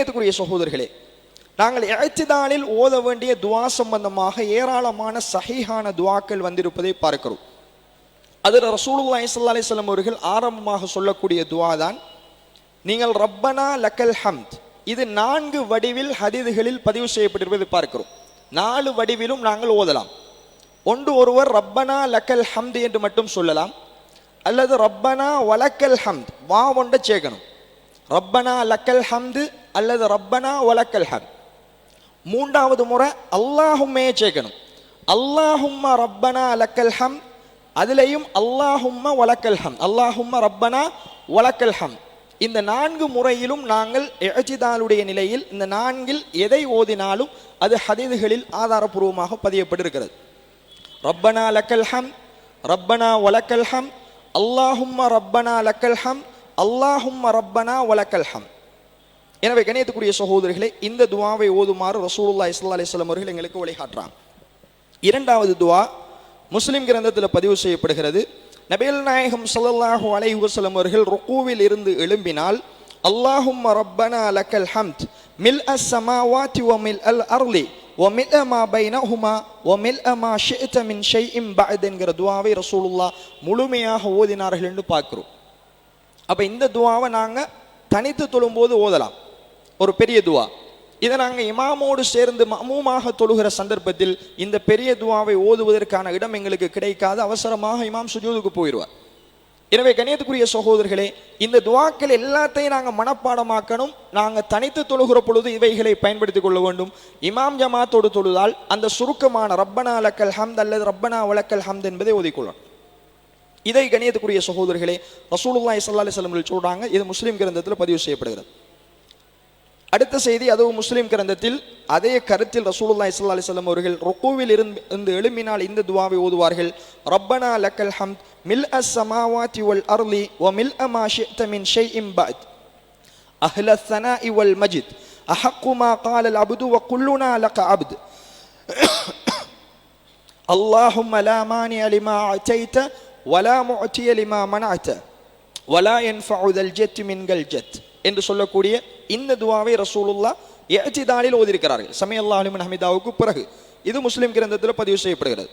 கண்ணியத்துக்குரிய சகோதரர்களே நாங்கள் இழைச்சிதானில் ஓத வேண்டிய துவா சம்பந்தமாக ஏராளமான சஹீஹான துவாக்கள் வந்திருப்பதை பார்க்கிறோம். அதில் ரசூலுல்லா ஸல்லல்லாஹு அலிஸ்லாம் அவர்கள் ஆரம்பமாக சொல்லக்கூடிய துவா தான் நீங்கள் ரப்பனா லக்கல் ஹம்த் இது நான்கு வடிவில் ஹதீதுகளில் பதிவு செய்யப்பட்டிருப்பதை பார்க்கிறோம். நாலு வடிவிலும் நாங்கள் ஓதலாம். ஒன்று ஒருவர் ரப்பனா லக்கல் ஹம்த் என்று மட்டும் சொல்லலாம் அல்லது ரப்பனா வலக்கல் ஹம்த் வா ஒன்றை சேர்க்கணும். ரப்பனா லக்கல் ஹம்து அல்லது ரப்பனா ஒலக்கல் ஹம். மூன்றாவது முறை அல்லாஹும்மே சேர்க்கணும் அல்லாஹும்மா ரப்பனா அலக்கல் ஹம். அதுலேயும் அல்லாஹும்மா ஒலக்கல் ஹம். அல்லாஹும்மா ரப்பனா ஒலக்கல் ஹம். இந்த நான்கு முறையிலும் நாங்கள் எழச்சிதாளுடைய நிலையில் இந்த நான்கில் எதை ஓதினாலும் அது ஹதீதுகளில் ஆதாரபூர்வமாக பதியப்பட்டிருக்கிறது. ரப்பனா லக்கல் ஹம் ரப்பனா ஒலக்கல் ஹம் அல்லாஹும்மா ரப்பனா லக்கல் ஹம் அல்லாஹும்மா ரப்பனா ஒலக்கல் ஹம். எனவே கணியத்துக்குரிய சகோதரிகளே இந்த துவாவை ஓதுமாறு ரசூலுல்லா இஸ்லா அலைஹி வஸல்லம் அவர்கள் எங்களுக்கு வழிகாட்டுறாங்க. இரண்டாவது துவா முஸ்லிம் கிரந்தத்தில் பதிவு செய்யப்படுகிறது. நபிகள் நாயகம் சல்லாஹு அலை வசலம் அவர்கள் ருக்கூவில் இருந்து எழும்பினால் அல்லாஹும் ரப்பனா லக்கல் ஹம்த் மில் அஸ் சமாவாத்தி ஒ மில் அல் அர்லி வ மில் மா பைனஹுமா வ மில் மா ஷிஅத மின் ஷைஇம் பஅத் என்கிற துவாவை ரசூலுல்லா முழுமையாக ஓதினார்கள் என்று பார்க்கிறோம். அப்போ இந்த துவாவை நாங்க தனித்து தொழும்போது ஓதலாம். ஒரு பெரிய துவா. இதை நாங்கள் இமாமோடு சேர்ந்து மமூமாக தொழுகிற சந்தர்ப்பத்தில் இந்த பெரிய துவாவை ஓதுவதற்கான இடம் எங்களுக்கு கிடைக்காது. அவசரமாக இமாம் சுஜூதுக்கு போயிடுவார். எனவே கணியத்துக்குரிய சகோதரர்களே இந்த துவாக்கள் எல்லாத்தையும் நாங்கள் மனப்பாடமாக்கணும். நாங்கள் தனித்து தொழுகிற பொழுது இவைகளை பயன்படுத்திக் கொள்ள வேண்டும். இமாம் ஜமாத்தோடு தொழுதால் அந்த சுருக்கமான ரப்பனா அலக்கல் ஹம்த் அல்லது ரப்பனா வழக்கல் ஹம்த் என்பதை ஒதுக்கொள்ளணும் இதை கணியத்துக்குரிய சகோதரர்களே ரசூலுல்லாய் ஸல்லல்லாஹு அலைஹி சொல்கிறாங்க சொல்றாங்க. இது முஸ்லீம் கிரந்தத்தில் பதிவு செய்யப்படுகிறது. அடுத்த செய்தி அதுவும் முஸ்லிம் கிரந்தத்தில் அதே கருத்தில் ரசூலுல்லாஹி ஸல்லல்லாஹு அலைஹி வஸல்லம் அவர்கள் ருக்கூவில் இருந்து இருந்து எழும்பினால் இந்த துவாவை ஓதுவார்கள் ரப்பனா லக்கல் ஹம்த் மில் அஸ் சமாவாத்தி வல் அர்லி வ மில் அமா ஷிஅத மின் ஷைஇம் பஅத் அஹ்ல الثناء والمجد أحق ما قال العبد وكلنا لك عبد اللهم لا مانع لما أعطيت ولا معطي لما منعت ولا ينفع ذا الجد منك الجد என்று சொல்லக்கூடிய இந்த துவாவை ரசூலுல்லா எச்சிதானில் ஓதிருக்கிறார்கள் சமையல்லா அலிமன் ஹமிதாவுக்கு பிறகு இது முஸ்லீம் கிரந்தத்தில் பதிவு செய்யப்படுகிறது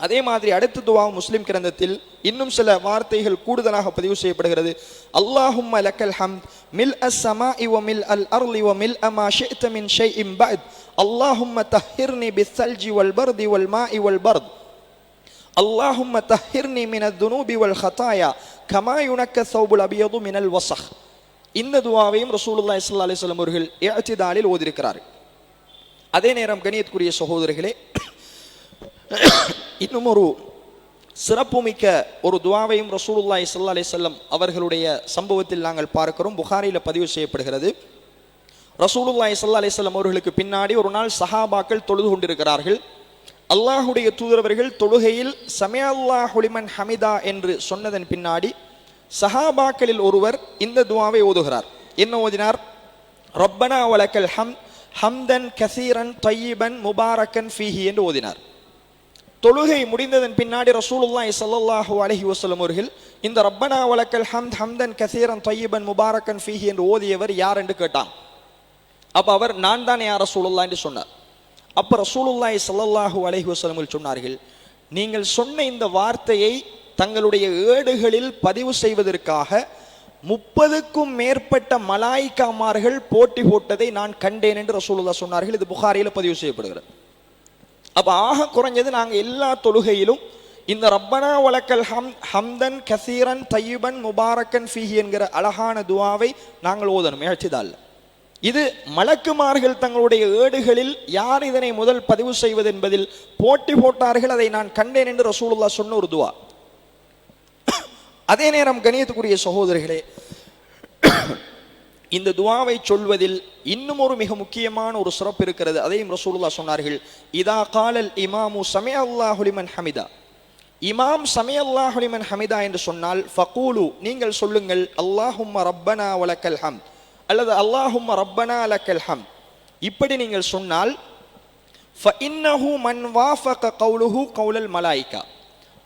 அதே மாதிரி அடுத்த துவா முஸ்லீம் கிரந்தத்தில் இன்னும் சில வார்த்தைகள் கூடுதலாக பதிவு செய்யப்படுகிறது அல்லாஹும் லக்கல் ஹம் மில் அஸ் சமா இவ மில் அல் அர்லி வ மில் அமா ஷித்த மின் இம் பத் அல்லாஹும் தஹிர்னி பி சல்ஜி வல் பர்தி வல் மா இவல் பர்த் அல்லாஹும் தஹிர்னி மின துனூபி வல் ஹதாயா கமா யுனக்க சௌபுல் அபியது மினல் வசஹ் இந்த துவாவையும் ரசூலுல்லா இஸ்லா அலைஹி அவர்கள் ஏத்திதாலில் ஓதிருக்கிறார் அதே நேரம் கணியத்துக்குரிய சகோதரர்களே இன்னும் ஒரு சிறப்புமிக்க ஒரு துவாவையும் ரசூலுல்லா இஸ்லா அலைஹி அவர்களுடைய சம்பவத்தில் நாங்கள் பார்க்கிறோம். புகாரியில் பதிவு செய்யப்படுகிறது. ரசூலுல்லா இஸ்லா அலைஹி அவர்களுக்கு பின்னாடி ஒரு நாள் சஹாபாக்கள் தொழுது கொண்டிருக்கிறார்கள். அல்லாஹுடைய தூதரவர்கள் தொழுகையில் சமயல்லா ஹொலிமன் ஹமிதா என்று சொன்னதன் பின்னாடி சஹாபாக்களில் ஒருவர் இந்த துவாவை ஓதுகிறார். என்ன ஓதினார்? ரப்பனா வழக்கல் ஹம் ஹம்தன் கசீரன் தையீபன் முபாரக்கன் ஃபீஹி என்று ஓதினார். தொழுகை முடிந்ததன் பின்னாடி ரசூலுல்லாய் ஸல்லல்லாஹு அலஹி வசலம் அவர்கள் இந்த ரப்பனா வழக்கல் ஹம்த் ஹம்தன் கசீரன் தையீபன் முபாரக்கன் ஃபீஹி என்று ஓதியவர் யார் என்று கேட்டான். அப்போ அவர் நான் தான் யார் ரசூலுல்லா என்று சொன்னார். அப்போ ரசூலுல்லாய் ஸல்லல்லாஹு அலஹி வசலமில் சொன்னார்கள் நீங்கள் சொன்ன இந்த வார்த்தையை தங்களுடைய ஏடுகளில் பதிவு செய்வதற்காக முப்பதுக்கும் மேற்பட்ட மலாய்க்காமார்கள் போட்டி போட்டதை நான் கண்டேன் என்று ரசூலுல்லா சொன்னார்கள். இது புகாரியில் பதிவு செய்யப்படுகிறது. அப்போ ஆக குறைஞ்சது நாங்கள் எல்லா தொழுகையிலும் இந்த ரப்பனா வழக்கல் ஹம் ஹம்தன் கசீரன் தையுபன் முபாரக்கன் ஃபீஹி என்கிற அழகான துவாவை நாங்கள் ஓதணும். இழச்சிதால் இது மலக்குமார்கள் தங்களுடைய ஏடுகளில் யார் இதனை முதல் பதிவு செய்வது என்பதில் போட்டி போட்டார்கள் அதை நான் கண்டேன் என்று ரசூலுல்லா சொன்ன ஒரு துவா. அதே நேரம் கணியத்துக்குரிய சகோதரிகளே இந்த துவாவை சொல்வதில் இன்னும் ஒரு மிக முக்கியமான ஒரு சிறப்பு இருக்கிறது. அதையும் ரசூலுல்லா சொன்னார்கள் இதா காலல் இமாமு சமே அல்லாஹுலிமன் ஹமிதா. இமாம் சமே அல்லாஹுலிமன் ஹமிதா என்று சொன்னால் ஃபகூலு நீங்கள் சொல்லுங்கள் அல்லாஹும் ரப்பனா வலக்கல் ஹம் அல்லது அல்லாஹும் ரப்பனா லக்கல் ஹம். இப்படி நீங்கள் சொன்னால் ஃபஇன்னஹு மன் வாஃபக கவுலுஹு கௌலல் மலாய்கா.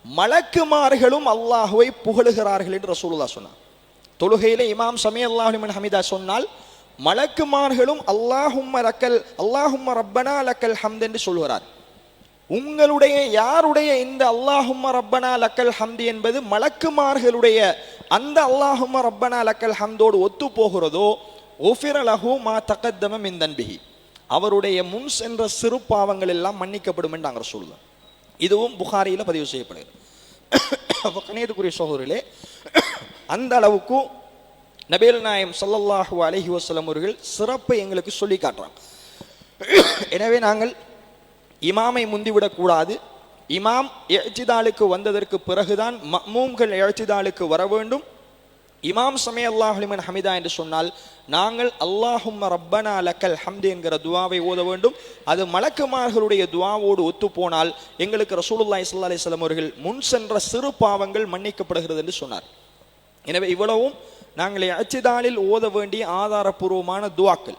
மலக்குமார்களும் அல்லாஹுவை புகழுகிறார்கள் என்று ரசூலுல்லா சொன்னார் தொழுகையிலே இமாம் சமி அல்லாஹுலிமன் ஹமிதா சொன்னால் மலக்குமார்களும் அல்லாஹும்ம ரக்கல் அல்லாஹும்ம ரப்பனா லக்கல் ஹம்த் என்று சொல்கிறார் உங்களுடைய யாருடைய இந்த அல்லாஹும்ம ரப்பனா லக்கல் ஹம்து என்பது மலக்குமார்களுடைய அந்த அல்லாஹும்ம ரப்பனா லக்கல் ஹம்தோடு ஒத்து போகிறதோ ஒஃபிர மா தகத்தம மின் அவருடைய முன் சென்ற சிறு பாவங்கள் எல்லாம் மன்னிக்கப்படும் என்று நாங்கள் சொல்லுவோம் இதுவும் புகாரியில் பதிவு செய்யப்படுகிறது அப்போ கணியத்துக்குரிய சகோதரிலே அந்த அளவுக்கு நபேல் நாயம் சல்லல்லாஹு அலஹி வசலம் அவர்கள் சிறப்பை எங்களுக்கு சொல்லி காட்டுறாங்க. எனவே நாங்கள் இமாமை முந்திவிடக்கூடாது இமாம் எழுச்சிதாளுக்கு வந்ததற்கு பிறகுதான் மம்மூம்கள் எழுச்சிதாளுக்கு வர வேண்டும். இமாம் சமே அல்லாஹுலிமன் ஹமிதா என்று சொன்னால் நாங்கள் அல்லாஹும் ரப்பனா லக்கல் ஹம்து என்கிற துவாவை ஓத வேண்டும். அது மலக்குமார்களுடைய துவாவோடு ஒத்து போனால் எங்களுக்கு ரசூலுல்லாஹி ஸல்லல்லாஹு அலைஹி அவர்கள் முன் சென்ற சிறு பாவங்கள் மன்னிக்கப்படுகிறது என்று சொன்னார். எனவே இவ்வளவும் நாங்கள் அச்சிதாலில் ஓத வேண்டிய ஆதாரபூர்வமான துவாக்கள்.